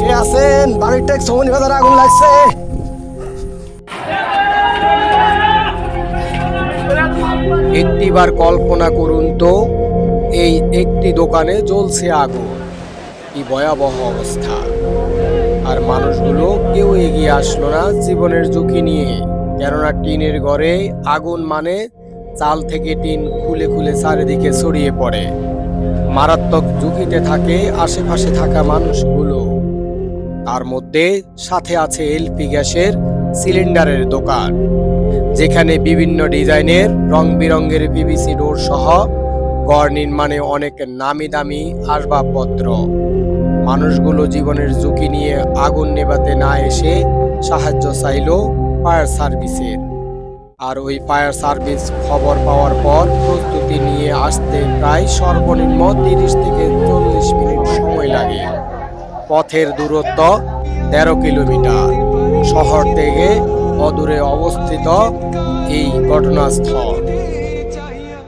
কে আছেন? বাড়ির ট্যাক্স সমনি বাজার আগুন লাগছে। একটিবার কল্পনা করুন তো এই একটি দোকানে জ্বলছে আগুন। কি ভয়াবহ অবস্থা। আর মানুষগুলো কেউ এগিয়ে আসলো না জীবনের ঝুঁকি নিয়ে। কেননা টিনের ঘরে আগুন মানে চাল থেকে টিন খুলে খুলে চারিদিকে ছড়িয়ে পড়ে। মারাত্মক ঝুঁকিতে থাকে আশেপাশে থাকা মানুষগুলো। তার মধ্যে সাথে আছে এলপি গ্যাসের সিলিন্ডারের দোকান, যেখানে বিভিন্ন ডিজাইনের রং বেরঙের পিভিসি ডোর সহ গড় নির্মাণে অনেক নামি দামি আসবাবপত্র। মানুষগুলো জীবনের ঝুঁকি নিয়ে আগুন নেভাতে না এসে সাহায্য চাইল ফায়ার সার্ভিসের। আর ওই ফায়ার সার্ভিস খবর পাওয়ার পর প্রস্তুতি নিয়ে আসতে প্রায় সর্বনিম্ন তিরিশ থেকে চল্লিশ মিনিট সময় লাগে। পথের দূরত্ব তেরো কিলোমিটার। শহর থেকে অদূরে অবস্থিত এই ঘটনাস্থল।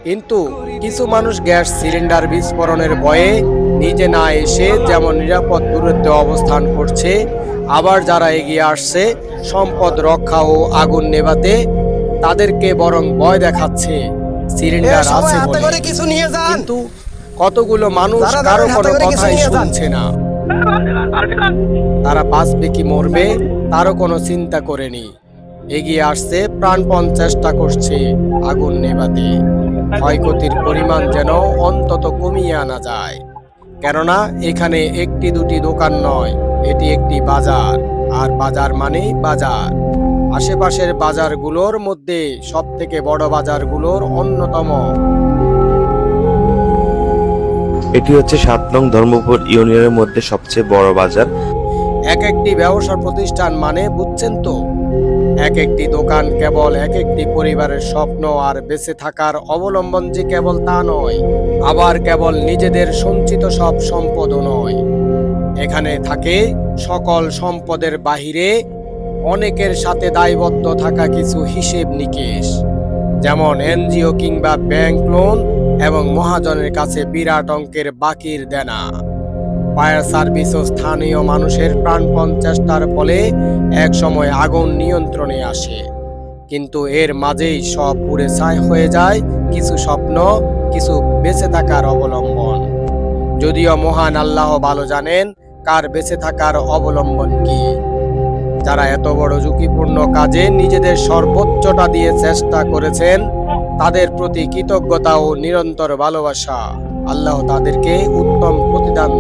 কিন্তু কিছু মানুষ গ্যাস সিলিন্ডার বিস্ফোরণের ভয়ে নিজে না এসে যেমন নিরাপদ দূরত্বে অবস্থান করছে, আবার যারা এগিয়ে আসছে, সম্পদ রক্ষা ও আগুন নেভাতে তাদেরকে বরং ভয় দেখাচ্ছে। সিলিন্ডার আছে বলে। কিছু নিয়ে যান। কিন্তু কতগুলো মানুষ কারও কোনো কথাই শুনছে না। তারা বাঁচবে কি মরবে তারও কোনো চিন্তা করেনি। এগিয়ে আসছে প্রাণপণ চেষ্টা করছে আগুন নেভাতে। ক্ষয়ক্ষতির পরিমাণ যেন অন্তত কমিয়ে আনা যায়। কেননা এখানে একটি দুটি দোকান নয় এটি একটি বাজার। আর বাজার মানেই বাজার। আশেপাশের বাজারগুলোর মধ্যে সব থেকে বড় বাজারগুলোর অন্যতম। এটি হচ্ছে সাত নং ধর্মপুর ইউনিয়নের মধ্যে সবচেয়ে বড় বাজার। এক একটি ব্যবসা প্রতিষ্ঠান মানে বুঝছেন তো? এক একটি দোকান কেবল এক একটি পরিবারের স্বপ্ন আর বেঁচে থাকার অবলম্বন যে কেবল তা নয় আবার কেবল নিজেদের সঞ্চিত সব সম্পদও নয়। এখানে থাকে সকল সম্পদের বাহিরে অনেকের সাথে দায়বদ্ধ থাকা কিছু হিসেব নিকেশ, যেমন এনজিও কিংবা ব্যাংক লোন এবং মহাজনের কাছে বিরাট অঙ্কের বাকির দেনা। ফায়ার সার্ভিস ও স্থানীয় মানুষের প্রাণপণ চেষ্টার ফলে এক সময় আগুন নিয়ন্ত্রণে আসে। কিন্তু এর মাঝেই সব পুড়ে ছাই হয়ে যায় কিছু স্বপ্ন, কিছু বেঁচে থাকার অবলম্বন। যদিও মহান আল্লাহ ভালো জানেন, কার বেঁচে থাকার অবলম্বন কি? যারা এত বড় ঝুঁকিপূর্ণ কাজে নিজেদের সর্বোচ্চটা দিয়ে চেষ্টা করেছেন, তাদের প্রতি কৃতজ্ঞতা ও নিরন্তর ভালোবাসা। আল্লাহ তাদেরকে উত্তম প্রতিদান